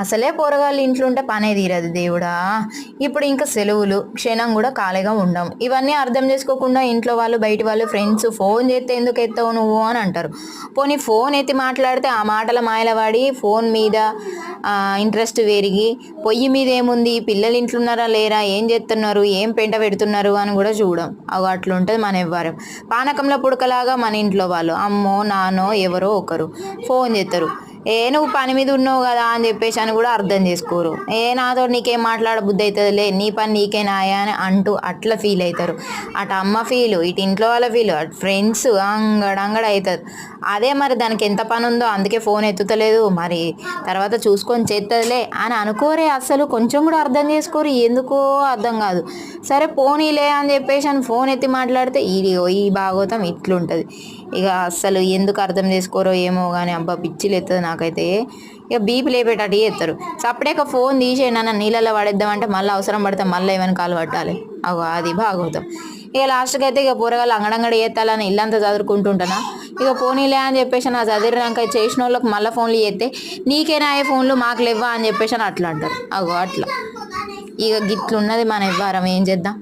అసలే పోరగాళ్ళు ఇంట్లో ఉంటే పనే తీరదు దేవుడా. ఇప్పుడు ఇంకా సెలవులు క్షణం కూడా ఖాళీగా ఉండం. ఇవన్నీ అర్థం చేసుకోకుండా ఇంట్లో వాళ్ళు బయట వాళ్ళు ఫ్రెండ్స్ ఫోన్ చేస్తే ఎందుకు ఎత్తావు నువ్వు అని అంటారు. పోనీ ఫోన్ ఎత్తి మాట్లాడితే ఆ మాటల మాయల వాడి ఫోన్ మీద ఇంట్రెస్ట్ పెరిగి పొయ్యి మీద ఏముంది? పిల్లలు ఇంట్లో ఉన్నారా లేరా? ఏం చేస్తున్నారు ఏం పెంట పెడుతున్నారు అని కూడా చూడం. అవి అట్లుంటుంది మన ఎవ్వరం పానకంలో పుడకలాగా మన ఇంట్లో వాళ్ళు. అమ్మో నాన్నో ఎవరో ఒకరు. ఫోన్ చేస్తారు ఏ నువ్వు పని మీద ఉన్నావు కదా అని చెప్పేసి అని కూడా అర్థం చేసుకోరు. ఏ నాతో నీకేం మాట్లాడ బుద్ధి అవుతుందిలే నీ పని నీకే నాయా అని అంటూ అట్లా ఫీల్ అవుతారు అటు అమ్మ ఫీలు ఇటు ఇంట్లో వాళ్ళ ఫీల్ అటు ఫ్రెండ్స్ అంగడ అంగడ అవుతుంది అదే మరి దానికి ఎంత పని ఉందో అందుకే ఫోన్ ఎత్తుతలేదు. మరి తర్వాత చూసుకొని చేస్తుందిలే అని అనుకోరే అసలు కొంచెం కూడా అర్థం చేసుకోరు. ఎందుకో అర్థం కాదు. సరే పోనీలే అని చెప్పేసి అని ఫోన్ ఎత్తి మాట్లాడితే ఇది ఈ భాగవతం ఇట్లుంటుంది. ఇక అస్సలు ఎందుకు అర్థం చేసుకోరో ఏమో కానీ అబ్బా పిచ్చిలు ఎత్తుంది నాకైతే ఇక బీపీ లేపేటట్టు చేస్తారు. సపరేట్గా ఫోన్ తీసే నన్ను నీళ్ళలో పడేద్దామంటే మళ్ళీ అవసరం పడితే మళ్ళీ ఏమైనా కాలు పట్టాలి. అగో అది భాగవతం ఇక లాస్ట్కి అయితే ఇక కూరగాయలు అంగడంగడి ఎత్తాలని ఇల్లంతా చదువుకుంటుంటానా? ఇక పోనీలే అని చెప్పేసి నా చదివినాక చేసిన వాళ్ళకి మళ్ళీ ఫోన్లు చేస్తే నీకేనా ఏ ఫోన్లు మాకు లేవా అని చెప్పేసి అని అట్లా అంటారు. అగో అట్లా. ఇక గిట్లున్నది మన ఇవ్వారం ఏం చేద్దాం?